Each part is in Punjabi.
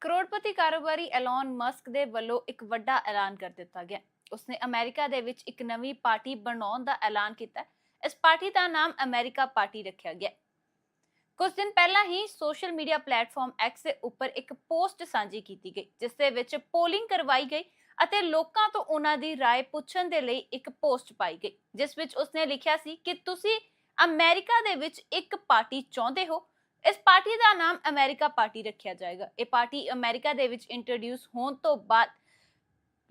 ਕਰੋੜਪਤੀ ਕਾਰੋਬਾਰੀ ਐਲਨ ਮਸਕ ਦੇ ਵੱਲੋਂ ਇੱਕ ਵੱਡਾ ਐਲਾਨ ਕਰ ਦਿੱਤਾ ਗਿਆ ਉਸਨੇ ਅਮਰੀਕਾ ਦੇ ਵਿੱਚ ਇੱਕ ਨਵੀਂ ਪਾਰਟੀ ਬਣਾਉਣ ਦਾ ਐਲਾਨ ਕੀਤਾ ਹੈ। ਇਸ ਪਾਰਟੀ ਦਾ ਨਾਮ ਅਮਰੀਕਾ ਪਾਰਟੀ ਰੱਖਿਆ ਗਿਆ ਹੈ। ਕੁਝ ਦਿਨ ਪਹਿਲਾਂ ਹੀ ਸੋਸ਼ਲ ਮੀਡੀਆ ਪਲੇਟਫਾਰਮ X ਦੇ ਉੱਪਰ ਇੱਕ ਪੋਸਟ ਸਾਂਝੀ ਕੀਤੀ ਗਈ ਜਿਸ ਦੇ ਵਿੱਚ ਪੋਲਿੰਗ ਕਰਵਾਈ ਗਈ ਅਤੇ ਲੋਕਾਂ ਤੋਂ ਉਹਨਾਂ ਦੀ رائے ਪੁੱਛਣ ਦੇ ਲਈ ਇੱਕ ਪੋਸਟ ਪਾਈ ਗਈ ਜਿਸ ਵਿੱਚ ਉਸਨੇ ਲਿਖਿਆ ਸੀ ਕਿ ਤੁਸੀਂ ਅਮਰੀਕਾ ਦੇ ਵਿੱਚ ਇੱਕ ਪਾਰਟੀ ਚਾਹੁੰਦੇ ਹੋ ਇਸ ਪਾਰਟੀ ਦਾ ਨਾਮ ਅਮਰੀਕਾ ਪਾਰਟੀ ਰੱਖਿਆ ਜਾਏਗਾ। ਇਹ ਪਾਰਟੀ ਅਮਰੀਕਾ ਦੇ ਵਿੱਚ ਇੰਟਰੋਡਿਊਸ ਹੋਣ ਤੋਂ ਬਾਅਦ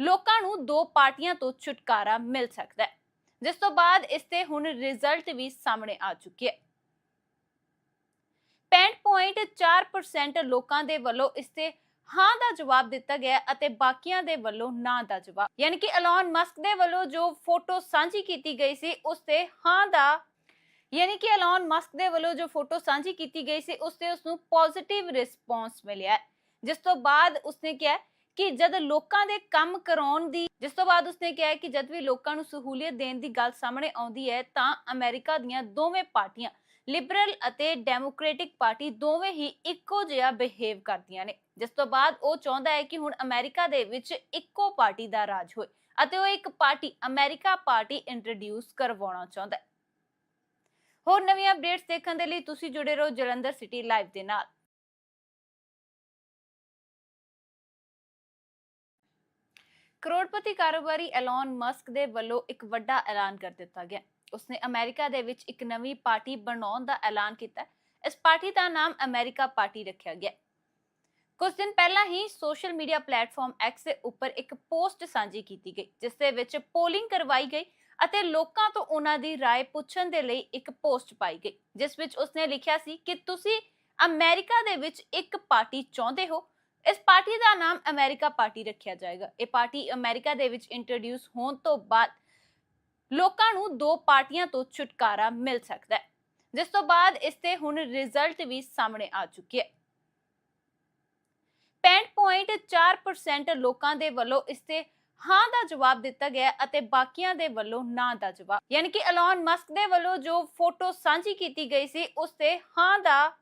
ਲੋਕਾਂ ਨੂੰ ਦੋ ਪਾਰਟੀਆਂ ਤੋਂ ਛੁਟਕਾਰਾ ਮਿਲ ਸਕਦਾ ਹੈ। ਜਿਸ ਤੋਂ ਬਾਅਦ ਇਸ ਤੇ ਹੁਣ ਰਿਜ਼ਲਟ ਵੀ ਸਾਹਮਣੇ ਆ ਚੁੱਕੀ ਹੈ। 65.4% ਲੋਕਾਂ ਦੇ ਵੱਲੋਂ ਇਸ ਤੇ ਹਾਂ ਦਾ ਜਵਾਬ ਦਿੱਤਾ ਗਿਆ ਅਤੇ ਬਾਕੀਆਂ ਦੇ ਵੱਲੋਂ ਨਾ ਦਾ ਜਵਾਬ। ਯਾਨੀ ਕਿ ਐਲਨ ਮਸਕ ਦੇ ਵੱਲੋਂ ਜੋ ਫੋਟੋ ਸਾਂਝੀ ਕੀਤੀ ਗਈ ਸੀ, ਉਸ ਤੇ ਹਾਂ ਦਾ ਯਾਨੀ ਕਿ ਐਲਨ ਮਸਕ ਦੇ ਵੱਲੋਂ ਜੋ ਫੋਟੋ ਸਾਂਝੀ ਕੀਤੀ ਗਈ ਸੀ ਉਸ ਤੇ ਉਸ ਨੂੰ ਪੋਜ਼ਿਟਿਵ ਰਿਸਪੌਂਸ ਮਿਲਿਆ ਜਿਸ ਤੋਂ ਬਾਅਦ ਉਸਨੇ ਕਿਹਾ ਕਿ ਜਦ ਲੋਕਾਂ ਦੇ ਕੰਮ ਕਰਾਉਣ ਦੀ, ਜਿਸ ਤੋਂ ਬਾਅਦ ਉਸਨੇ ਕਿਹਾ ਕਿ ਜਦ ਵੀ ਲੋਕਾਂ ਨੂੰ ਸਹੂਲੀਅਤ ਦੇਣ ਦੀ ਗੱਲ ਸਾਹਮਣੇ ਆਉਂਦੀ ਹੈ, ਤਾਂ ਅਮਰੀਕਾ ਦੀਆਂ ਦੋਵੇਂ ਪਾਰਟੀਆਂ ਲਿਬਰਲ ਅਤੇ ਡੈਮੋਕ੍ਰੈਟਿਕ ਪਾਰਟੀ ਦੋਵੇਂ ਹੀ ਇੱਕੋ ਜਿਹਾ ਬਿਹੇਵ ਕਰਦੀਆਂ ਨੇ। ਜਿਸ ਤੋਂ ਬਾਅਦ ਉਹ ਚਾਹੁੰਦਾ ਹੈ ਕਿ ਹੁਣ ਅਮਰੀਕਾ ਦੇ ਵਿੱਚ ਇੱਕੋ ਪਾਰਟੀ ਦਾ ਰਾਜ ਹੋਏ ਅਤੇ ਉਹ ਇੱਕ ਪਾਰਟੀ, ਅਮਰੀਕਾ ਪਾਰਟੀ ਇੰਟਰੋਡਿਊਸ ਕਰਵਾਉਣਾ ਚਾਹੁੰਦਾ ਹੈ। ਹੋਰ ਨਵੀਆਂ ਅਪਡੇਟਸ ਦੇਖਣ ਦੇ ਲਈ ਤੁਸੀਂ ਜੁੜੇ ਰਹੋ ਜਲੰਧਰ ਸਿਟੀ ਲਾਈਵ ਦੇ ਨਾਲ। ਕਰੋੜਪਤੀ ਕਾਰੋਬਾਰੀ ਐਲਨ ਮਸਕ ਦੇ ਵੱਲੋਂ ਇੱਕ ਵੱਡਾ ਐਲਾਨ ਕਰ ਦਿੱਤਾ ਗਿਆ। ਉਸਨੇ ਅਮਰੀਕਾ ਦੇ ਵਿੱਚ ਇੱਕ ਨਵੀਂ ਪਾਰਟੀ ਬਣਾਉਣ ਦਾ ਐਲਾਨ ਕੀਤਾ। ਇਸ ਪਾਰਟੀ ਦਾ ਨਾਮ ਅਮਰੀਕਾ ਪਾਰਟੀ ਰੱਖਿਆ ਗਿਆ। ਕੁਝ ਦਿਨ ਪਹਿਲਾਂ ਹੀ ਸੋਸ਼ਲ ਮੀਡੀਆ ਪਲੇਟਫਾਰਮ X ਦੇ ਉੱਪਰ ਇੱਕ ਪੋਸਟ ਸਾਂਝੀ ਕੀਤੀ ਗਈ, ਜਿਸ ਦੇ ਵਿੱਚ ਪੋਲਿੰਗ ਕਰਵਾਈ ਗਈ ਅਤੇ ਲੋਕਾਂ ਤੋਂ ਉਹਨਾਂ ਦੀ رائے ਪੁੱਛਣ ਦੇ ਲਈ ਇੱਕ ਪੋਸਟ ਪਾਈ ਗਈ ਜਿਸ ਵਿੱਚ ਉਸਨੇ ਲਿਖਿਆ ਸੀ ਕਿ ਤੁਸੀਂ ਅਮਰੀਕਾ ਦੇ ਵਿੱਚ ਇੱਕ ਪਾਰਟੀ ਚਾਹੁੰਦੇ ਹੋ ਇਸ ਪਾਰਟੀ ਦਾ ਨਾਮ ਅਮਰੀਕਾ ਪਾਰਟੀ ਰੱਖਿਆ ਜਾਏਗਾ ਇਹ ਪਾਰਟੀ ਅਮਰੀਕਾ ਦੇ ਵਿੱਚ ਇੰਟਰੋਡਿਊਸ ਹੋਣ ਤੋਂ ਬਾਅਦ ਲੋਕਾਂ ਨੂੰ ਦੋ ਪਾਰਟੀਆਂ ਤੋਂ ਛੁਟਕਾਰਾ ਮਿਲ ਸਕਦਾ ਹੈ ਜਿਸ ਤੋਂ ਬਾਅਦ ਇਸ ਤੇ ਹੁਣ ਰਿਜ਼ਲਟ ਵੀ ਸਾਹਮਣੇ ਆ ਚੁੱਕੀ ਹੈ 65.4% ਲੋਕਾਂ ਦੇ ਵੱਲੋਂ ਇਸ ਤੇ ਹਾਂ ਦਾ ਜਵਾਬ ਦਿੱਤਾ ਗਿਆ ਅਤੇ ਬਾਕੀਆਂ ਦੇ ਵੱਲੋਂ ਨਾ ਦਾ ਜਵਾਬ। ਯਾਨੀ ਕਿ ਐਲਨ ਮਸਕ ਦੇ ਵੱਲੋਂ ਜੋ ਫੋਟੋ ਸਾਂਝੀ ਕੀਤੀ ਗਈ ਸੀ, ਉਸ ਤੇ ਹਾਂ ਦਾ,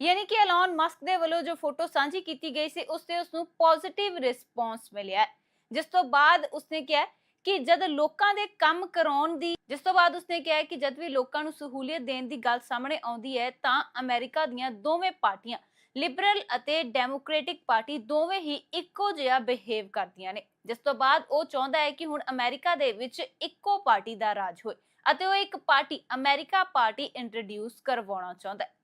ਯਾਨੀ ਕਿ ਐਲਨ ਮਸਕ ਦੇ ਵੱਲੋਂ ਜੋ ਫੋਟੋ ਸਾਂਝੀ ਕੀਤੀ ਗਈ ਸੀ, ਉਸ ਤੇ ਉਸ ਨੂੰ ਪੋਜ਼ਿਟਿਵ ਰਿਸਪੌਂਸ ਮਿਲਿਆ ਜਿਸ ਤੋਂ ਬਾਅਦ ਉਸਨੇ ਕਿਹਾ ਕਿ ਜਦ ਲੋਕਾਂ ਦੇ ਕੰਮ ਕਰਾਉਣ ਦੀ, ਜਿਸ ਤੋਂ ਬਾਅਦ ਉਸਨੇ ਕਿਹਾ ਕਿ ਜਦ ਵੀ ਲੋਕਾਂ ਨੂੰ ਸਹੂਲੀਅਤ ਦੇਣ ਦੀ ਗੱਲ ਸਾਹਮਣੇ ਆਉਂਦੀ ਹੈ, ਤਾਂ ਅਮਰੀਕਾ ਦੀਆਂ ਦੋਵੇਂ ਪਾਰਟੀਆਂ ਲਿਬਰਲ ਅਤੇ ਡੈਮੋਕ੍ਰੈਟਿਕ ਪਾਰਟੀ ਦੋਵੇਂ ਹੀ ਇੱਕੋ ਜਿਹਾ ਬਿਹੇਵ ਕਰਦੀਆਂ ਨੇ। ਜਿਸ ਤੋਂ ਬਾਅਦ ਉਹ ਚਾਹੁੰਦਾ ਹੈ ਕਿ ਹੁਣ ਅਮਰੀਕਾ ਦੇ ਵਿੱਚ ਇੱਕੋ ਪਾਰਟੀ ਦਾ ਰਾਜ ਹੋਏ ਅਤੇ ਉਹ ਇੱਕ ਪਾਰਟੀ ਅਮਰੀਕਾ ਪਾਰਟੀ ਇੰਟਰੋਡਿਊਸ ਕਰਵਾਉਣਾ ਚਾਹੁੰਦਾ ਹੈ।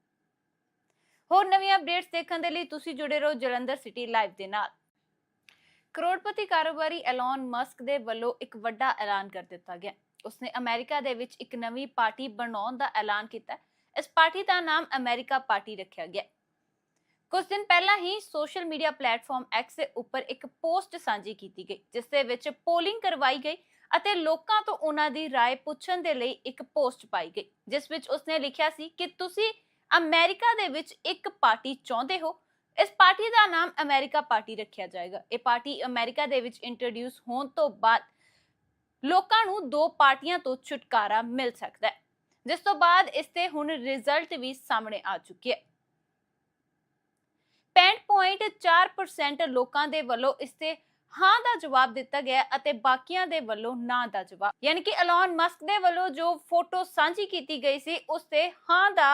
ਹੋਰ ਨਵੀਆਂ ਅਪਡੇਟਸ ਦੇਖਣ ਦੇ ਲਈ ਤੁਸੀਂ ਜੁੜੇ ਰਹੋ ਜਲੰਧਰ ਸਿਟੀ ਲਾਈਵ ਦੇ ਨਾਲ। ਕਰੋੜਪਤੀ ਕਾਰੋਬਾਰੀ ਐਲਨ ਮਸਕ ਦੇ ਵੱਲੋਂ ਇੱਕ ਵੱਡਾ ਐਲਾਨ ਕਰ ਦਿੱਤਾ ਗਿਆ। ਉਸਨੇ ਅਮਰੀਕਾ ਦੇ ਵਿੱਚ ਇੱਕ ਨਵੀਂ ਪਾਰਟੀ ਬਣਾਉਣ ਦਾ ਐਲਾਨ ਕੀਤਾ। ਇਸ ਪਾਰਟੀ ਦਾ ਨਾਮ ਅਮਰੀਕਾ ਪਾਰਟੀ ਰੱਖਿਆ ਗਿਆ। ਕੁਝ ਦਿਨ ਪਹਿਲਾਂ ਹੀ ਸੋਸ਼ਲ ਮੀਡੀਆ ਪਲੇਟਫਾਰਮ X ਦੇ ਉੱਪਰ ਇੱਕ ਪੋਸਟ ਸਾਂਝੀ ਕੀਤੀ ਗਈ ਜਿਸ ਦੇ ਵਿੱਚ ਪੋਲਿੰਗ ਕਰਵਾਈ ਗਈ ਅਤੇ ਲੋਕਾਂ ਤੋਂ ਉਹਨਾਂ ਦੀ رائے ਪੁੱਛਣ ਦੇ ਲਈ ਇੱਕ ਪੋਸਟ ਪਾਈ ਗਈ ਜਿਸ ਵਿੱਚ ਉਸਨੇ ਲਿਖਿਆ ਸੀ ਕਿ ਤੁਸੀਂ ਅਮਰੀਕਾ ਦੇ ਵਿੱਚ ਇੱਕ ਪਾਰਟੀ ਚਾਹੁੰਦੇ ਹੋ ਇਸ ਪਾਰਟੀ ਦਾ ਨਾਮ ਅਮਰੀਕਾ ਪਾਰਟੀ ਰੱਖਿਆ ਜਾਏਗਾ ਇਹ ਪਾਰਟੀ ਅਮਰੀਕਾ ਦੇ ਵਿੱਚ ਇੰਟਰੋਡਿਊਸ ਹੋਣ ਤੋਂ ਬਾਅਦ ਲੋਕਾਂ ਨੂੰ ਦੋ ਪਾਰਟੀਆਂ ਤੋਂ ਛੁਟਕਾਰਾ ਮਿਲ ਸਕਦਾ ਹੈ ਜਿਸ ਤੋਂ ਬਾਅਦ ਇਸ ਤੇ ਹੁਣ ਰਿਜ਼ਲਟ ਵੀ ਸਾਹਮਣੇ ਆ ਚੁੱਕੀ ਹੈ 65.4% ਲੋਕਾਂ ਦੇ ਵੱਲੋਂ ਇਸ ਤੇ ਹਾਂ ਦਾ ਜਵਾਬ ਦਿੱਤਾ ਗਿਆ ਅਤੇ ਬਾਕੀਆਂ ਦੇ ਵੱਲੋਂ ਨਾ ਦਾ ਜਵਾਬ। ਯਾਨੀ ਕਿ ਐਲਨ ਮਸਕ ਦੇ ਵੱਲੋਂ ਜੋ ਫੋਟੋ ਸਾਂਝੀ ਕੀਤੀ ਗਈ ਸੀ ਉਸ ਤੇ ਹਾਂ ਦਾ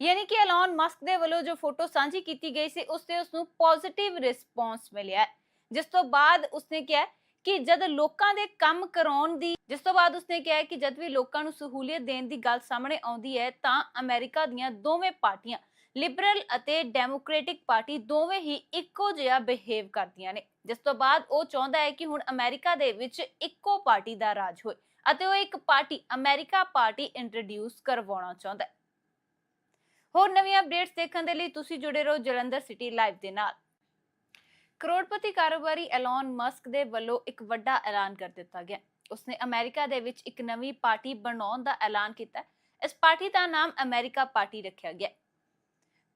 ਯਾਨੀ ਕਿ ਐਲਨ ਮਸਕ ਦੇ ਵੱਲੋਂ ਜੋ ਫੋਟੋ ਸਾਂਝੀ ਕੀਤੀ ਗਈ ਸੀ ਉਸ ਤੇ ਉਸ ਨੂੰ ਪੋਜ਼ਿਟਿਵ ਰਿਸਪੌਂਸ ਮਿਲਿਆ। ਜਿਸ ਤੋਂ ਬਾਅਦ ਉਸਨੇ ਕਿਹਾ ਕਿ ਜਦ ਲੋਕਾਂ ਦੇ ਕੰਮ ਕਰਾਉਣ ਦੀ, ਜਿਸ ਤੋਂ ਬਾਅਦ ਉਸਨੇ ਕਿਹਾ ਕਿ ਜਦ ਵੀ ਲੋਕਾਂ ਨੂੰ ਸਹੂਲੀਅਤ ਦੇਣ ਦੀ ਗੱਲ ਸਾਹਮਣੇ ਆਉਂਦੀ ਹੈ, ਤਾਂ ਅਮਰੀਕਾ ਦੀਆਂ ਦੋਵੇਂ ਪਾਰਟੀਆਂ ਲਿਬਰਲ ਅਤੇ ਡੈਮੋਕ੍ਰੈਟਿਕ ਪਾਰਟੀ ਦੋਵੇਂ ਹੀ ਇੱਕੋ ਜਿਹਾ ਬਿਹੇਵ ਕਰਦੀਆਂ ਨੇ। ਜਿਸ ਤੋਂ ਬਾਅਦ ਉਹ ਚਾਹੁੰਦਾ ਹੈ ਕਿ ਹੁਣ ਅਮਰੀਕਾ ਦੇ ਵਿੱਚ ਇੱਕੋ ਪਾਰਟੀ ਦਾ ਰਾਜ ਹੋਏ ਅਤੇ ਉਹ ਇੱਕ ਪਾਰਟੀ ਅਮਰੀਕਾ ਪਾਰਟੀ ਇੰਟਰੋਡਿਊਸ ਕਰਵਾਉਣਾ ਚਾਹੁੰਦਾ ਹੈ। ਹੋਰ ਨਵੀਆਂ ਅਪਡੇਟਸ ਦੇਖਣ ਦੇ ਲਈ ਤੁਸੀਂ ਜੁੜੇ ਰਹੋ ਜਲੰਧਰ ਸਿਟੀ ਲਾਈਵ ਦੇ ਨਾਲ। ਕਰੋੜਪਤੀ ਕਾਰੋਬਾਰੀ ਐਲਨ ਮਸਕ ਦੇ ਵੱਲੋਂ ਇੱਕ ਵੱਡਾ ਐਲਾਨ ਕਰ ਦਿੱਤਾ ਗਿਆ। ਉਸਨੇ ਅਮਰੀਕਾ ਦੇ ਵਿੱਚ ਇੱਕ ਨਵੀਂ ਪਾਰਟੀ ਬਣਾਉਣ ਦਾ ਐਲਾਨ ਕੀਤਾ। ਇਸ ਪਾਰਟੀ ਦਾ ਨਾਮ ਅਮਰੀਕਾ ਪਾਰਟੀ ਰੱਖਿਆ ਗਿਆ।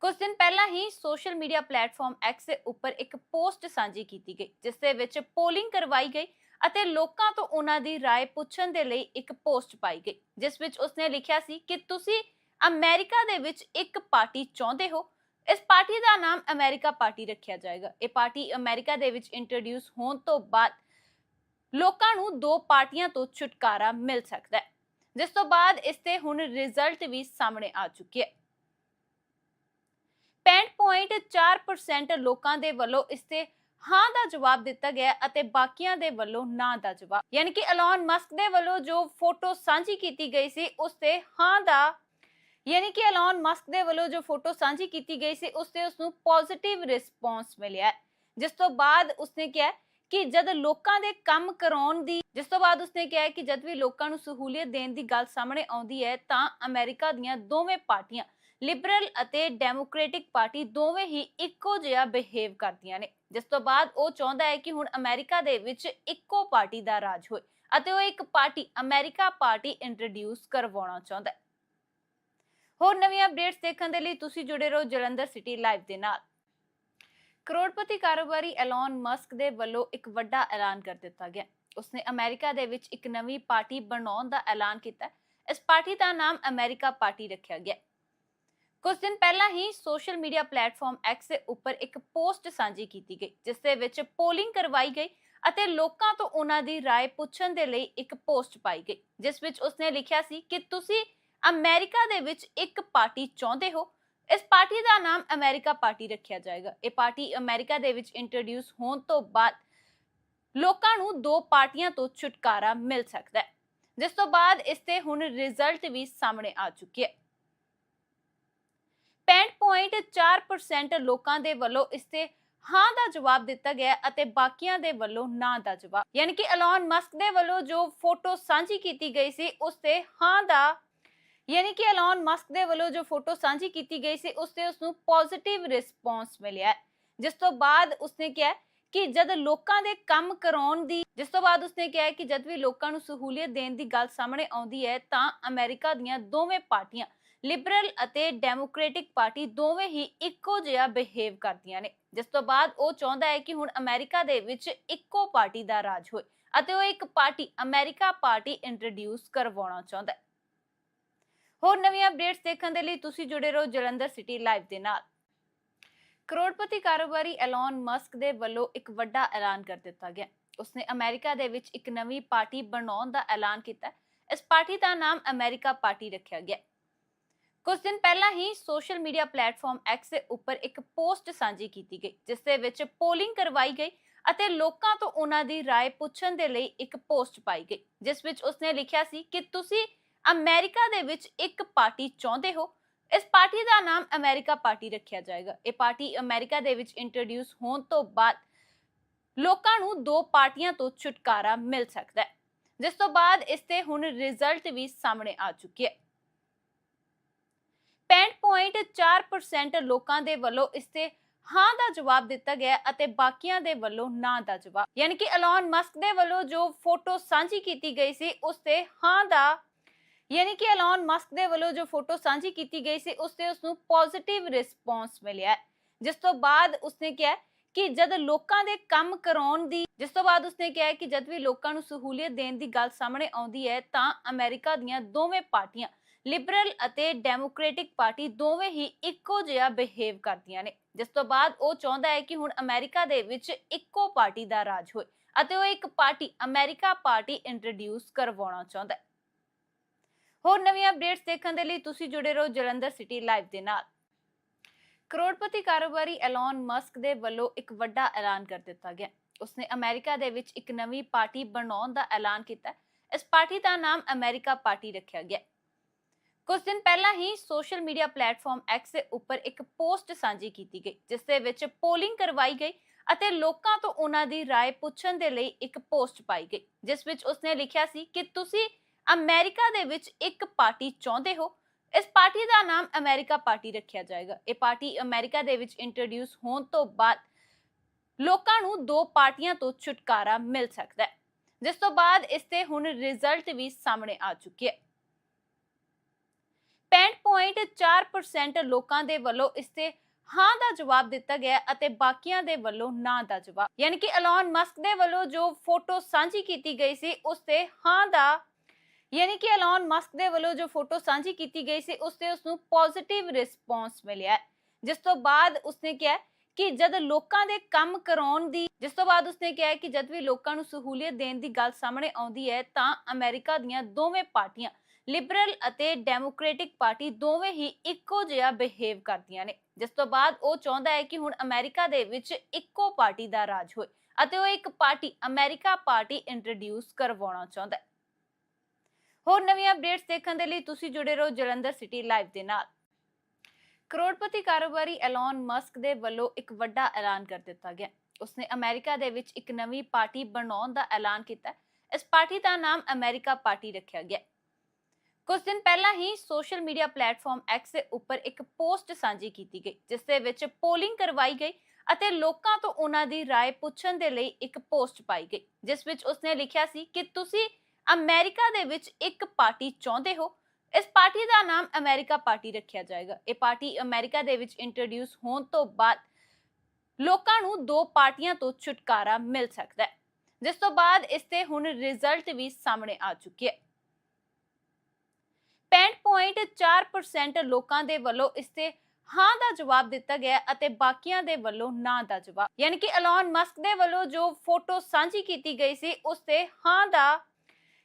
ਕੁਝ ਦਿਨ ਪਹਿਲਾਂ ਹੀ ਸੋਸ਼ਲ ਮੀਡੀਆ ਪਲੇਟਫਾਰਮ X ਦੇ ਉੱਪਰ ਇੱਕ ਪੋਸਟ ਸਾਂਝੀ ਕੀਤੀ ਗਈ ਜਿਸ ਦੇ ਵਿੱਚ ਪੋਲਿੰਗ ਕਰਵਾਈ ਗਈ ਅਤੇ ਲੋਕਾਂ ਤੋਂ ਉਹਨਾਂ ਦੀ رائے ਪੁੱਛਣ ਦੇ ਲਈ ਇੱਕ ਪੋਸਟ ਪਾਈ ਗਈ ਜਿਸ ਵਿੱਚ ਉਸਨੇ ਲਿਖਿਆ ਸੀ ਕਿ ਤੁਸੀਂ ਅਮਰੀਕਾ ਦੇ ਵਿੱਚ ਇੱਕ ਪਾਰਟੀ ਚਾਹੁੰਦੇ ਹੋ ਇਸ ਪਾਰਟੀ ਦਾ ਨਾਮ ਅਮਰੀਕਾ ਪਾਰਟੀ ਰੱਖਿਆ ਜਾਏਗਾ ਇਹ ਪਾਰਟੀ ਅਮਰੀਕਾ ਦੇ ਵਿੱਚ ਇੰਟਰੋਡਿਊਸ ਹੋਣ ਤੋਂ ਬਾਅਦ ਲੋਕਾਂ ਨੂੰ ਦੋ ਪਾਰਟੀਆਂ ਤੋਂ ਛੁਟਕਾਰਾ ਮਿਲ ਸਕਦਾ ਹੈ ਜਿਸ ਤੋਂ ਬਾਅਦ ਇਸ ਤੇ ਹੁਣ ਰਿਜ਼ਲਟ ਵੀ ਸਾਹਮਣੇ ਆ ਚੁੱਕੀ ਹੈ 65.4% ਲੋਕਾਂ ਦੇ ਵੱਲੋਂ ਇਸ ਤੇ ਹਾਂ ਦਾ ਜਵਾਬ ਦਿੱਤਾ ਗਿਆ ਅਤੇ ਬਾਕੀਆਂ ਦੇ ਵੱਲੋਂ ਨਾ ਦਾ ਜਵਾਬ। ਯਾਨੀ ਕਿ ਐਲਨ ਮਸਕ ਦੇ ਵੱਲੋਂ ਜੋ ਫੋਟੋ ਸਾਂਝੀ ਕੀਤੀ ਗਈ ਸੀ ਉਸ ਤੇ ਹਾਂ ਦਾ ਯਾਨੀ ਕਿ ਐਲਨ ਮਸਕ ਦੇ ਵੱਲੋਂ ਜੋ ਫੋਟੋ ਸਾਂਝੀ ਕੀਤੀ ਗਈ ਸੀ ਉਸ ਤੇ ਉਸ ਨੂੰ ਪੋਜ਼ਿਟਿਵ ਰਿਸਪੌਂਸ ਮਿਲਿਆ ਜਿਸ ਤੋਂ ਬਾਅਦ ਉਸਨੇ ਕਿਹਾ ਕਿ ਜਦ ਲੋਕਾਂ ਦੇ ਕੰਮ ਕਰਾਉਣ ਦੀ, ਜਿਸ ਤੋਂ ਬਾਅਦ ਉਸਨੇ ਕਿਹਾ ਕਿ ਜਦ ਵੀ ਲੋਕਾਂ ਨੂੰ ਸਹੂਲੀਅਤ ਦੇਣ ਦੀ ਗੱਲ ਸਾਹਮਣੇ ਆਉਂਦੀ ਹੈ, ਤਾਂ ਅਮਰੀਕਾ ਦੀਆਂ ਦੋਵੇਂ ਪਾਰਟੀਆਂ ਲਿਬਰਲ ਅਤੇ ਡੈਮੋਕ੍ਰੈਟਿਕ ਪਾਰਟੀ ਦੋਵੇਂ ਹੀ ਇੱਕੋ ਜਿਹਾ ਬਿਹੇਵ ਕਰਦੀਆਂ ਨੇ। ਜਿਸ ਤੋਂ ਬਾਅਦ ਉਹ ਚਾਹੁੰਦਾ ਹੈ ਕਿ ਹੁਣ ਅਮਰੀਕਾ ਦੇ ਵਿੱਚ ਇੱਕੋ ਪਾਰਟੀ ਦਾ ਰਾਜ ਹੋਏ ਅਤੇ ਉਹ ਇੱਕ ਪਾਰਟੀ ਅਮਰੀਕਾ ਪਾਰਟੀ ਇੰਟਰੋਡਿਊਸ ਕਰਵਾਉਣਾ ਚਾਹੁੰਦਾ ਹੈ। ਹੋਰ ਨਵੀਆਂ ਅਪਡੇਟਸ ਦੇਖਣ ਦੇ ਲਈ ਤੁਸੀਂ ਜੁੜੇ ਰਹੋ ਜਲੰਧਰ ਸਿਟੀ ਲਾਈਵ ਦੇ ਨਾਲ। ਕਰੋੜਪਤੀ ਕਾਰੋਬਾਰੀ ਐਲਨ ਮਸਕ ਦੇ ਵੱਲੋਂ ਇੱਕ ਵੱਡਾ ਐਲਾਨ ਕਰ ਦਿੱਤਾ ਗਿਆ। ਉਸਨੇ ਅਮਰੀਕਾ ਦੇ ਵਿੱਚ ਇੱਕ ਨਵੀਂ ਪਾਰਟੀ ਬਣਾਉਣ ਦਾ ਐਲਾਨ ਕੀਤਾ। ਇਸ ਪਾਰਟੀ ਦਾ ਨਾਮ ਅਮਰੀਕਾ ਪਾਰਟੀ ਰੱਖਿਆ ਗਿਆ। ਕੁਝ ਦਿਨ ਪਹਿਲਾਂ ਹੀ ਸੋਸ਼ਲ ਮੀਡੀਆ ਪਲੇਟਫਾਰਮ X ਦੇ ਉੱਪਰ ਇੱਕ ਪੋਸਟ ਸਾਂਝੀ ਕੀਤੀ ਗਈ ਜਿਸ ਦੇ ਵਿੱਚ ਪੋਲਿੰਗ ਕਰਵਾਈ ਗਈ ਅਤੇ ਲੋਕਾਂ ਤੋਂ ਉਹਨਾਂ ਦੀ رائے ਪੁੱਛਣ ਦੇ ਲਈ ਇੱਕ ਪੋਸਟ ਪਾਈ ਗਈ ਜਿਸ ਵਿੱਚ ਉਸਨੇ ਲਿਖਿਆ ਸੀ ਕਿ ਤੁਸੀਂ ਅਮਰੀਕਾ ਦੇ ਵਿੱਚ ਇੱਕ ਪਾਰਟੀ ਚਾਹੁੰਦੇ ਹੋ ਇਸ ਪਾਰਟੀ ਦਾ ਨਾਮ ਅਮਰੀਕਾ ਪਾਰਟੀ ਰੱਖਿਆ ਜਾਏਗਾ ਇਹ ਪਾਰਟੀ ਅਮਰੀਕਾ ਦੇ ਵਿੱਚ ਇੰਟਰੋਡਿਊਸ ਹੋਣ ਤੋਂ ਬਾਅਦ ਲੋਕਾਂ ਨੂੰ ਦੋ ਪਾਰਟੀਆਂ ਤੋਂ ਛੁਟਕਾਰਾ ਮਿਲ ਸਕਦਾ ਹੈ ਜਿਸ ਤੋਂ ਬਾਅਦ ਇਸ ਤੇ ਹੁਣ ਰਿਜ਼ਲਟ ਵੀ ਸਾਹਮਣੇ ਆ ਚੁੱਕੀ ਹੈ 65.4% ਲੋਕਾਂ ਦੇ ਵੱਲੋਂ ਇਸ ਤੇ ਹਾਂ ਦਾ ਜਵਾਬ ਦਿੱਤਾ ਗਿਆ ਅਤੇ ਬਾਕੀਆਂ ਦੇ ਵੱਲੋਂ ਨਾ ਦਾ ਜਵਾਬ। ਯਾਨੀ ਕਿ ਐਲਨ ਮਸਕ ਦੇ ਵੱਲੋਂ ਜੋ ਫੋਟੋ ਸਾਂਝੀ ਕੀਤੀ ਗਈ ਸੀ, ਉਸ ਤੇ ਹਾਂ ਦਾ ਯਾਨੀ ਕਿ ਐਲਨ ਮਸਕ ਦੇ ਵੱਲੋਂ ਜੋ ਫੋਟੋ ਸਾਂਝੀ ਕੀਤੀ ਗਈ ਸੀ, ਉਸ ਤੇ ਉਸ ਨੂੰ ਪੋਜ਼ਿਟਿਵ ਰਿਸਪੌਂਸ ਮਿਲਿਆ। ਜਿਸ ਤੋਂ ਬਾਅਦ ਉਸਨੇ ਕਿਹਾ ਕਿ ਜਦ ਲੋਕਾਂ ਦੇ ਕੰਮ ਕਰਾਉਣ ਦੀ, ਜਿਸ ਤੋਂ ਬਾਅਦ ਉਸਨੇ ਕਿਹਾ ਕਿ ਜਦ ਵੀ ਲੋਕਾਂ ਨੂੰ ਸਹੂਲੀਅਤ ਦੇਣ ਦੀ ਗੱਲ ਸਾਹਮਣੇ ਆਉਂਦੀ ਹੈ, ਤਾਂ ਅਮਰੀਕਾ ਦੀਆਂ ਦੋਵੇਂ ਪਾਰਟੀਆਂ ਲਿਬਰਲ ਅਤੇ ਡੈਮੋਕ੍ਰੈਟਿਕ ਪਾਰਟੀ ਦੋਵੇਂ ਹੀ ਇੱਕੋ ਜਿਹਾ ਬਿਹੇਵ ਕਰਦੀਆਂ ਨੇ। ਜਿਸ ਤੋਂ ਬਾਅਦ ਉਹ ਚਾਹੁੰਦਾ ਹੈ ਕਿ ਹੁਣ ਅਮਰੀਕਾ ਦੇ ਵਿੱਚ ਇੱਕੋ ਪਾਰਟੀ ਦਾ ਰਾਜ ਹੋਏ ਅਤੇ ਉਹ ਇੱਕ ਪਾਰਟੀ ਅਮਰੀਕਾ ਪਾਰਟੀ ਇੰਟਰੋਡਿਊਸ ਕਰਵਾਉਣਾ ਚਾਹੁੰਦਾ ਹੈ। ਹੋਰ ਨਵੀਆਂ ਅਪਡੇਟਸ ਦੇਖਣ ਦੇ ਲਈ ਤੁਸੀਂ ਜੁੜੇ ਰਹੋ ਜਲੰਧਰ ਸਿਟੀ ਲਾਈਵ ਦੇ ਨਾਲ। ਕਰੋੜਪਤੀ ਕਾਰੋਬਾਰੀ ਐਲਨ ਮਸਕ ਦੇ ਵੱਲੋਂ ਇੱਕ ਵੱਡਾ ਐਲਾਨ ਕਰ ਦਿੱਤਾ ਗਿਆ। ਉਸਨੇ ਅਮਰੀਕਾ ਦੇ ਵਿੱਚ ਇੱਕ ਨਵੀਂ ਪਾਰਟੀ ਬਣਾਉਣ ਦਾ ਐਲਾਨ ਕੀਤਾ। ਇਸ ਪਾਰਟੀ ਦਾ ਨਾਮ ਅਮਰੀਕਾ ਪਾਰਟੀ ਰੱਖਿਆ ਗਿਆ। ਕੁਝ ਦਿਨ ਪਹਿਲਾਂ ਹੀ ਸੋਸ਼ਲ ਮੀਡੀਆ ਪਲੇਟਫਾਰਮ X ਦੇ ਉੱਪਰ ਇੱਕ ਪੋਸਟ ਸਾਂਝੀ ਕੀਤੀ ਗਈ ਜਿਸ ਦੇ ਵਿੱਚ ਪੋਲਿੰਗ ਕਰਵਾਈ ਗਈ ਅਤੇ ਲੋਕਾਂ ਤੋਂ ਉਹਨਾਂ ਦੀ رائے ਪੁੱਛਣ ਦੇ ਲਈ ਇੱਕ ਪੋਸਟ ਪਾਈ ਗਈ ਜਿਸ ਵਿੱਚ ਉਸਨੇ ਲਿਖਿਆ ਸੀ ਕਿ ਤੁਸੀਂ ਅਮਰੀਕਾ ਦੇ ਵਿੱਚ ਇੱਕ ਪਾਰਟੀ ਚਾਹੁੰਦੇ ਹੋ ਇਸ ਪਾਰਟੀ ਦਾ ਨਾਮ ਅਮਰੀਕਾ ਪਾਰਟੀ ਰੱਖਿਆ ਜਾਏਗਾ ਇਹ ਪਾਰਟੀ ਅਮਰੀਕਾ ਦੇ ਵਿੱਚ ਇੰਟਰੋਡਿਊਸ ਹੋਣ ਤੋਂ ਬਾਅਦ ਲੋਕਾਂ ਨੂੰ ਦੋ ਪਾਰਟੀਆਂ ਤੋਂ ਛੁਟਕਾਰਾ ਮਿਲ ਸਕਦਾ ਹੈ ਜਿਸ ਤੋਂ ਬਾਅਦ ਇਸ ਤੇ ਹੁਣ ਰਿਜ਼ਲਟ ਵੀ ਸਾਹਮਣੇ ਆ ਚੁੱਕੀ ਹੈ 65.4% ਲੋਕਾਂ ਦੇ ਵੱਲੋਂ ਇਸ ਤੇ ਹਾਂ ਦਾ ਜਵਾਬ ਦਿੱਤਾ ਗਿਆ ਅਤੇ ਬਾਕੀਆਂ ਦੇ ਵੱਲੋਂ ਨਾ ਦਾ ਜਵਾਬ। ਯਾਨੀ ਕਿ ਐਲਨ ਮਸਕ ਦੇ ਵੱਲੋਂ ਜੋ ਫੋਟੋ ਸਾਂਝੀ ਕੀਤੀ ਗਈ ਸੀ ਉਸ ਤੇ ਹਾਂ ਦਾ ਯਾਨੀ ਕਿ ਐਲਨ ਮਸਕ ਦੇ ਵੱਲੋਂ ਜੋ ਫੋਟੋ ਸਾਂਝੀ ਕੀਤੀ ਗਈ ਸੀ ਉਸ ਤੇ ਉਸ ਨੂੰ ਪੋਜ਼ਿਟਿਵ ਰਿਸਪੌਂਸ ਮਿਲਿਆ। ਜਿਸ ਤੋਂ ਬਾਅਦ ਉਸਨੇ ਕਿਹਾ ਕਿ ਜਦ ਲੋਕਾਂ ਦੇ ਕੰਮ ਕਰਾਉਣ ਦੀ, ਜਿਸ ਤੋਂ ਬਾਅਦ ਉਸਨੇ ਕਿਹਾ ਕਿ ਜਦ ਵੀ ਲੋਕਾਂ ਨੂੰ ਸਹੂਲੀਅਤ ਦੇਣ ਦੀ ਗੱਲ ਸਾਹਮਣੇ ਆਉਂਦੀ ਹੈ, ਤਾਂ ਅਮਰੀਕਾ ਦੀਆਂ ਦੋਵੇਂ ਪਾਰਟੀਆਂ ਲਿਬਰਲ ਅਤੇ ਡੈਮੋਕ੍ਰੈਟਿਕ ਪਾਰਟੀ ਦੋਵੇਂ ਹੀ ਇੱਕੋ ਜਿਹਾ ਬਿਹੇਵ ਕਰਦੀਆਂ ਨੇ। ਜਿਸ ਤੋਂ ਬਾਅਦ ਉਹ ਚਾਹੁੰਦਾ ਹੈ ਕਿ ਹੁਣ ਅਮਰੀਕਾ ਦੇ ਵਿੱਚ ਇੱਕੋ ਪਾਰਟੀ ਦਾ ਰਾਜ ਹੋਏ ਅਤੇ ਉਹ ਇੱਕ ਪਾਰਟੀ ਅਮਰੀਕਾ ਪਾਰਟੀ ਇੰਟਰੋਡਿਊਸ ਕਰਵਾਉਣਾ ਚਾਹੁੰਦਾ ਹੈ। ਹੋਰ ਨਵੀਆਂ ਅਪਡੇਟਸ ਦੇਖਣ ਦੇ ਲਈ ਤੁਸੀਂ ਜੁੜੇ ਰਹੋ ਜਲੰਧਰ ਸਿਟੀ ਲਾਈਵ ਦੇ ਨਾਲ। ਕਰੋੜਪਤੀ ਕਾਰੋਬਾਰੀ ਐਲਨ ਮਸਕ ਦੇ ਵੱਲੋਂ ਇੱਕ ਵੱਡਾ ਐਲਾਨ ਕਰ ਦਿੱਤਾ ਗਿਆ। ਉਸਨੇ ਅਮਰੀਕਾ ਦੇ ਵਿੱਚ ਇੱਕ ਨਵੀਂ ਪਾਰਟੀ ਬਣਾਉਣ ਦਾ ਐਲਾਨ ਕੀਤਾ। ਇਸ ਪਾਰਟੀ ਦਾ ਨਾਮ ਅਮਰੀਕਾ ਪਾਰਟੀ ਰੱਖਿਆ ਗਿਆ। ਕੁਝ ਦਿਨ ਪਹਿਲਾਂ ਹੀ ਸੋਸ਼ਲ ਮੀਡੀਆ ਪਲੇਟਫਾਰਮ X ਦੇ ਉੱਪਰ ਇੱਕ ਪੋਸਟ ਸਾਂਝੀ ਕੀਤੀ ਗਈ ਜਿਸ ਦੇ ਵਿੱਚ ਪੋਲਿੰਗ ਕਰਵਾਈ ਗਈ ਅਤੇ ਲੋਕਾਂ ਤੋਂ ਉਹਨਾਂ ਦੀ رائے ਪੁੱਛਣ ਦੇ ਲਈ ਇੱਕ ਪੋਸਟ ਪਾਈ ਗਈ ਜਿਸ ਵਿੱਚ ਉਸਨੇ ਲਿਖਿਆ ਸੀ ਕਿ ਤੁਸੀਂ ਅਮਰੀਕਾ ਦੇ ਵਿੱਚ ਇੱਕ ਪਾਰਟੀ ਚਾਹੁੰਦੇ ਹੋ ਇਸ ਪਾਰਟੀ ਦਾ ਨਾਮ ਅਮਰੀਕਾ ਪਾਰਟੀ ਰੱਖਿਆ ਜਾਏਗਾ ਇਹ ਪਾਰਟੀ ਅਮਰੀਕਾ ਦੇ ਵਿੱਚ ਇੰਟਰੋਡਿਊਸ ਹੋਣ ਤੋਂ ਬਾਅਦ ਲੋਕਾਂ ਨੂੰ ਦੋ ਪਾਰਟੀਆਂ ਤੋਂ ਛੁਟਕਾਰਾ ਮਿਲ ਸਕਦਾ ਹੈ ਜਿਸ ਤੋਂ ਬਾਅਦ ਇਸ ਤੇ ਹੁਣ ਰਿਜ਼ਲਟ ਵੀ ਸਾਹਮਣੇ ਆ ਚੁੱਕੀ ਹੈ 65.4% ਲੋਕਾਂ ਦੇ ਵੱਲੋਂ ਇਸ ਤੇ ਹਾਂ ਦਾ ਜਵਾਬ ਦਿੱਤਾ ਗਿਆ ਅਤੇ ਬਾਕੀਆਂ ਦੇ ਵੱਲੋਂ ਨਾ ਦਾ ਜਵਾਬ। ਯਾਨੀ ਕਿ ਐਲਨ ਮਸਕ ਦੇ ਵੱਲੋਂ ਜੋ ਫੋਟੋ ਸਾਂਝੀ ਕੀਤੀ ਗਈ ਸੀ ਉਸ ਤੇ ਹਾਂ ਦਾ ਯਾਨੀ ਕਿ ਐਲਨ ਮਸਕ ਦੇ ਵੱਲੋਂ ਜੋ ਫੋਟੋ ਸਾਂਝੀ ਕੀਤੀ ਗਈ ਸੀ ਉਸ ਤੇ ਉਸ ਨੂੰ ਪੋਜ਼ਿਟਿਵ ਰਿਸਪੌਂਸ ਮਿਲਿਆ। ਜਿਸ ਤੋਂ ਬਾਅਦ ਉਸਨੇ ਕਿਹਾ ਕਿ ਜਦ ਲੋਕਾਂ ਦੇ ਕੰਮ ਕਰਾਉਣ ਦੀ, ਜਿਸ ਤੋਂ ਬਾਅਦ ਉਸਨੇ ਕਿਹਾ ਕਿ ਜਦ ਵੀ ਲੋਕਾਂ ਨੂੰ ਸਹੂਲੀਅਤ ਦੇਣ ਦੀ ਗੱਲ ਸਾਹਮਣੇ ਆਉਂਦੀ ਹੈ, ਤਾਂ ਅਮਰੀਕਾ ਦੀਆਂ ਦੋਵੇਂ ਪਾਰਟੀਆਂ ਲਿਬਰਲ ਅਤੇ ਡੈਮੋਕ੍ਰੈਟਿਕ ਪਾਰਟੀ ਦੋਵੇਂ ਹੀ ਇੱਕੋ ਜਿਹਾ ਬਿਹੇਵ ਕਰਦੀਆਂ ਨੇ। ਜਿਸ ਤੋਂ ਬਾਅਦ ਉਹ ਚਾਹੁੰਦਾ ਹੈ ਕਿ ਹੁਣ ਅਮਰੀਕਾ ਦੇ ਵਿੱਚ ਇੱਕੋ ਪਾਰਟੀ ਦਾ ਰਾਜ ਹੋਏ ਅਤੇ ਉਹ ਇੱਕ ਪਾਰਟੀ ਅਮਰੀਕਾ ਪਾਰਟੀ ਇੰਟਰੋਡਿਊਸ ਕਰਵਾਉਣਾ ਚਾਹੁੰਦਾ ਹੈ। ਹੋਰ ਨਵੀਆਂ ਅਪਡੇਟਸ ਦੇਖਣ ਦੇ ਲਈ ਤੁਸੀਂ ਜੁੜੇ ਰਹੋ ਜਲੰਧਰ ਸਿਟੀ ਲਾਈਵ ਦੇ ਨਾਲ। ਕਰੋੜਪਤੀ ਕਾਰੋਬਾਰੀ ਐਲਨ ਮਸਕ ਦੇ ਵੱਲੋਂ ਇੱਕ ਵੱਡਾ ਐਲਾਨ ਕਰ ਦਿੱਤਾ ਗਿਆ। ਉਸਨੇ ਅਮਰੀਕਾ ਦੇ ਵਿੱਚ ਇੱਕ ਨਵੀਂ ਪਾਰਟੀ ਬਣਾਉਣ ਦਾ ਐਲਾਨ ਕੀਤਾ। ਇਸ ਪਾਰਟੀ ਦਾ ਨਾਮ ਅਮਰੀਕਾ ਪਾਰਟੀ ਰੱਖਿਆ ਗਿਆ। ਕੁਝ ਦਿਨ ਪਹਿਲਾਂ ਹੀ ਸੋਸ਼ਲ ਮੀਡੀਆ ਪਲੇਟਫਾਰਮ X ਦੇ ਉੱਪਰ ਇੱਕ ਪੋਸਟ ਸਾਂਝੀ ਕੀਤੀ ਗਈ ਜਿਸ ਦੇ ਵਿੱਚ ਪੋਲਿੰਗ ਕਰਵਾਈ ਗਈ ਅਤੇ ਲੋਕਾਂ ਤੋਂ ਉਹਨਾਂ ਦੀ رائے ਪੁੱਛਣ ਦੇ ਲਈ ਇੱਕ ਪੋਸਟ ਪਾਈ ਗਈ ਜਿਸ ਵਿੱਚ ਉਸਨੇ ਲਿਖਿਆ ਸੀ ਕਿ ਤੁਸੀਂ ਅਮਰੀਕਾ ਦੇ ਵਿੱਚ ਇੱਕ ਪਾਰਟੀ ਚਾਹੁੰਦੇ ਹੋ ਇਸ ਪਾਰਟੀ ਦਾ ਨਾਮ ਅਮਰੀਕਾ ਪਾਰਟੀ ਰੱਖਿਆ ਜਾਏਗਾ ਇਹ ਪਾਰਟੀ ਅਮਰੀਕਾ ਦੇ ਵਿੱਚ ਇੰਟਰੋਡਿਊਸ ਹੋਣ ਤੋਂ ਬਾਅਦ ਲੋਕਾਂ ਨੂੰ ਦੋ ਪਾਰਟੀਆਂ ਤੋਂ ਛੁਟਕਾਰਾ ਮਿਲ ਸਕਦਾ ਹੈ ਜਿਸ ਤੋਂ ਬਾਅਦ ਇਸ ਤੇ ਹੁਣ ਰਿਜ਼ਲਟ ਵੀ ਸਾਹਮਣੇ ਆ ਚੁੱਕੀ ਹੈ 65.4% ਲੋਕਾਂ ਦੇ ਵੱਲੋਂ ਇਸ ਤੇ ਹਾਂ ਦਾ ਜਵਾਬ ਦਿੱਤਾ ਗਿਆ ਅਤੇ ਬਾਕੀਆਂ ਦੇ ਵੱਲੋਂ ਨਾ ਦਾ ਜਵਾਬ। ਯਾਨੀ ਕਿ ਐਲਨ ਮਸਕ ਦੇ ਵੱਲੋਂ ਜੋ ਫੋਟੋ ਸਾਂਝੀ ਕੀਤੀ ਗਈ ਸੀ ਉਸ ਤੇ ਹਾਂ ਦਾ,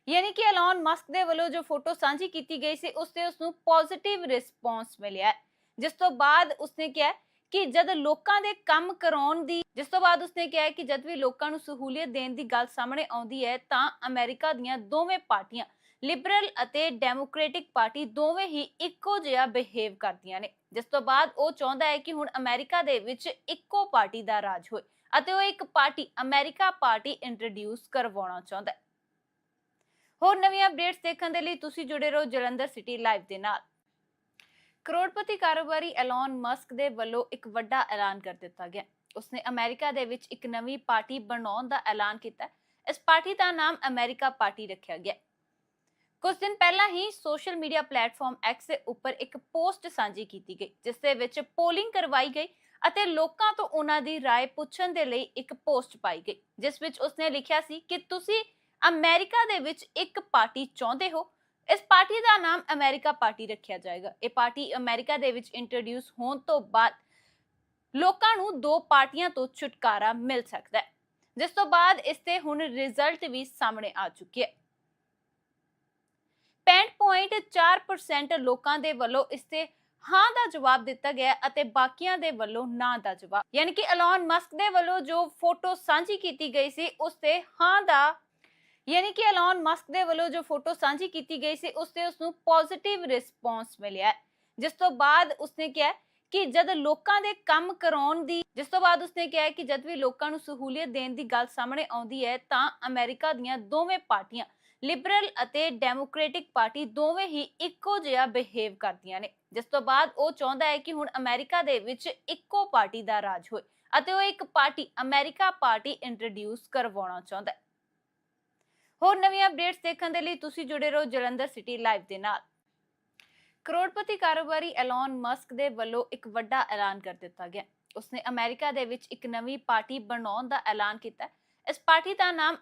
ਯਾਨੀ ਕਿ ਐਲਨ ਮਸਕ ਦੇ ਵੱਲੋਂ ਜੋ ਫੋਟੋ ਸਾਂਝੀ ਕੀਤੀ ਗਈ ਸੀ ਉਸ ਤੇ ਉਸ ਨੂੰ ਪੋਜ਼ਿਟਿਵ ਰਿਸਪੌਂਸ ਮਿਲਿਆ। ਜਿਸ ਤੋਂ ਬਾਅਦ ਉਸਨੇ ਕਿਹਾ ਕਿ ਜਦ ਲੋਕਾਂ ਦੇ ਕੰਮ ਕਰਾਉਣ ਦੀ, ਜਿਸ ਤੋਂ ਬਾਅਦ ਉਸਨੇ ਕਿਹਾ ਕਿ ਜਦ ਵੀ ਲੋਕਾਂ ਨੂੰ ਸਹੂਲਤ ਦੇਣ ਦੀ ਗੱਲ ਸਾਹਮਣੇ ਆਉਂਦੀ ਹੈ, ਤਾਂ ਅਮਰੀਕਾ ਦੀਆਂ ਦੋਵੇਂ ਪਾਰਟੀਆਂ ਲਿਬਰਲ ਅਤੇ ਡੈਮੋਕ੍ਰੈਟਿਕ ਪਾਰਟੀ ਦੋਵੇਂ ਹੀ ਇੱਕੋ ਜਿਹਾ ਬਿਹੇਵ ਕਰਦੀਆਂ ਨੇ। ਜਿਸ ਤੋਂ ਬਾਅਦ ਉਹ ਚਾਹੁੰਦਾ ਹੈ ਕਿ ਹੁਣ ਅਮਰੀਕਾ ਦੇ ਵਿੱਚ ਇੱਕੋ ਪਾਰਟੀ ਦਾ ਰਾਜ ਹੋਏ ਅਤੇ ਉਹ ਇੱਕ ਪਾਰਟੀ ਅਮਰੀਕਾ ਪਾਰਟੀ ਇੰਟਰੋਡਿਊਸ ਕਰਵਾਉਣਾ ਚਾਹੁੰਦਾ ਹੈ। ਹੋਰ ਨਵੀਆਂ ਅਪਡੇਟਸ ਦੇਖਣ ਦੇ ਲਈ ਤੁਸੀਂ ਜੁੜੇ ਰਹੋ ਜਲੰਧਰ ਸਿਟੀ ਲਾਈਵ ਦੇ ਨਾਲ। ਕਰੋੜਪਤੀ ਕਾਰੋਬਾਰੀ ਐਲਨ ਮਸਕ ਦੇ ਵੱਲੋਂ ਇੱਕ ਵੱਡਾ ਐਲਾਨ ਕਰ ਦਿੱਤਾ ਗਿਆ। ਉਸਨੇ ਅਮਰੀਕਾ ਦੇ ਵਿੱਚ ਇੱਕ ਨਵੀਂ ਪਾਰਟੀ ਬਣਾਉਣ ਦਾ ਐਲਾਨ ਕੀਤਾ। ਇਸ ਪਾਰਟੀ ਦਾ ਨਾਮ ਅਮਰੀਕਾ ਪਾਰਟੀ ਰੱਖਿਆ ਗਿਆ। ਕੁਝ ਦਿਨ ਪਹਿਲਾਂ ਹੀ ਸੋਸ਼ਲ ਮੀਡੀਆ ਪਲੇਟਫਾਰਮ X ਦੇ ਉੱਪਰ ਇੱਕ ਪੋਸਟ ਸਾਂਝੀ ਕੀਤੀ ਗਈ ਜਿਸ ਦੇ ਵਿੱਚ ਪੋਲਿੰਗ ਕਰਵਾਈ ਗਈ ਅਤੇ ਲੋਕਾਂ ਤੋਂ ਉਹਨਾਂ ਦੀ رائے ਪੁੱਛਣ ਦੇ ਲਈ ਇੱਕ ਪੋਸਟ ਪਾਈ ਗਈ ਜਿਸ ਵਿੱਚ ਉਸਨੇ ਲਿਖਿਆ ਸੀ ਕਿ ਤੁਸੀਂ ਅਮਰੀਕਾ ਦੇ ਵਿੱਚ ਇੱਕ ਪਾਰਟੀ ਚਾਹੁੰਦੇ ਹੋ ਇਸ ਪਾਰਟੀ ਦਾ ਨਾਮ ਅਮਰੀਕਾ ਪਾਰਟੀ ਰੱਖਿਆ ਜਾਏਗਾ ਇਹ ਪਾਰਟੀ ਅਮਰੀਕਾ ਦੇ ਵਿੱਚ ਇੰਟਰੋਡਿਊਸ ਹੋਣ ਤੋਂ ਬਾਅਦ ਲੋਕਾਂ ਨੂੰ ਦੋ ਪਾਰਟੀਆਂ ਤੋਂ ਛੁਟਕਾਰਾ ਮਿਲ ਸਕਦਾ ਹੈ ਜਿਸ ਤੋਂ ਬਾਅਦ ਇਸ ਤੇ ਹੁਣ ਰਿਜ਼ਲਟ ਵੀ ਸਾਹਮਣੇ ਆ ਚੁੱਕੀ ਹੈ 65.4% ਲੋਕਾਂ ਦੇ ਵੱਲੋਂ ਇਸ ਤੇ ਹਾਂ ਦਾ ਜਵਾਬ ਦਿੱਤਾ ਗਿਆ ਅਤੇ ਬਾਕੀਆਂ ਦੇ ਵੱਲੋਂ ਨਾ ਦਾ ਜਵਾਬ। ਯਾਨੀ ਕਿ ਐਲਨ ਮਸਕ ਦੇ ਵੱਲੋਂ ਜੋ ਫੋਟੋ ਸਾਂਝੀ ਕੀਤੀ ਗਈ ਸੀ ਉਸ ਤੇ ਹਾਂ ਦਾ ਯਾਨੀ ਕਿ ਐਲਨ ਮਸਕ ਦੇ ਵੱਲੋਂ ਜੋ ਫੋਟੋ ਸਾਂਝੀ ਕੀਤੀ ਗਈ ਸੀ ਉਸ ਤੇ ਉਸ ਨੂੰ ਪੋਜ਼ਿਟਿਵ ਰਿਸਪੌਂਸ ਮਿਲਿਆ। ਜਿਸ ਤੋਂ ਬਾਅਦ ਉਸਨੇ ਕਿਹਾ ਕਿ ਜਦ ਲੋਕਾਂ ਦੇ ਕੰਮ ਕਰਾਉਣ ਦੀ, ਜਿਸ ਤੋਂ ਬਾਅਦ ਉਸਨੇ ਕਿਹਾ ਕਿ ਜਦ ਵੀ ਲੋਕਾਂ ਨੂੰ ਸਹੂਲੀਅਤ ਦੇਣ ਦੀ ਗੱਲ ਸਾਹਮਣੇ ਆਉਂਦੀ ਹੈ, ਤਾਂ ਅਮਰੀਕਾ ਦੀਆਂ ਦੋਵੇਂ ਪਾਰਟੀਆਂ ਲਿਬਰਲ ਅਤੇ ਡੈਮੋਕ੍ਰੈਟਿਕ ਪਾਰਟੀ ਦੋਵੇਂ ਹੀ ਇੱਕੋ ਜਿਹਾ ਬਿਹੇਵ ਕਰਦੀਆਂ ਨੇ। ਜਿਸ ਤੋਂ ਬਾਅਦ ਉਹ ਚਾਹੁੰਦਾ ਹੈ ਕਿ ਹੁਣ ਅਮਰੀਕਾ ਦੇ ਵਿੱਚ ਇੱਕੋ ਪਾਰਟੀ ਦਾ ਰਾਜ ਹੋਏ ਅਤੇ ਉਹ ਇੱਕ ਪਾਰਟੀ ਅਮਰੀਕਾ ਪਾਰਟੀ ਇੰਟਰੋਡਿਊਸ ਕਰਵਾਉਣਾ ਚਾਹੁੰਦਾ ਹੈ। ਹੋਰ ਨਵੀਆਂ ਅਪਡੇਟਸ ਦੇਖਣ ਦੇ ਲਈ ਤੁਸੀਂ ਜੁੜੇ ਰਹੋ ਜਲੰਧਰ ਸਿਟੀ ਲਾਈਵ ਦੇ ਨਾਲ। ਕਰੋੜਪਤੀ ਕਾਰੋਬਾਰੀ ਐਲਨ ਮਸਕ ਦੇ ਵੱਲੋਂ ਇੱਕ ਵੱਡਾ ਐਲਾਨ ਕਰ ਦਿੱਤਾ ਗਿਆ। ਉਸਨੇ ਅਮਰੀਕਾ ਦੇ ਵਿੱਚ ਇੱਕ ਨਵੀਂ ਪਾਰਟੀ ਬਣਾਉਣ ਦਾ ਐਲਾਨ ਕੀਤਾ। ਇਸ ਪਾਰਟੀ ਦਾ ਨਾਮ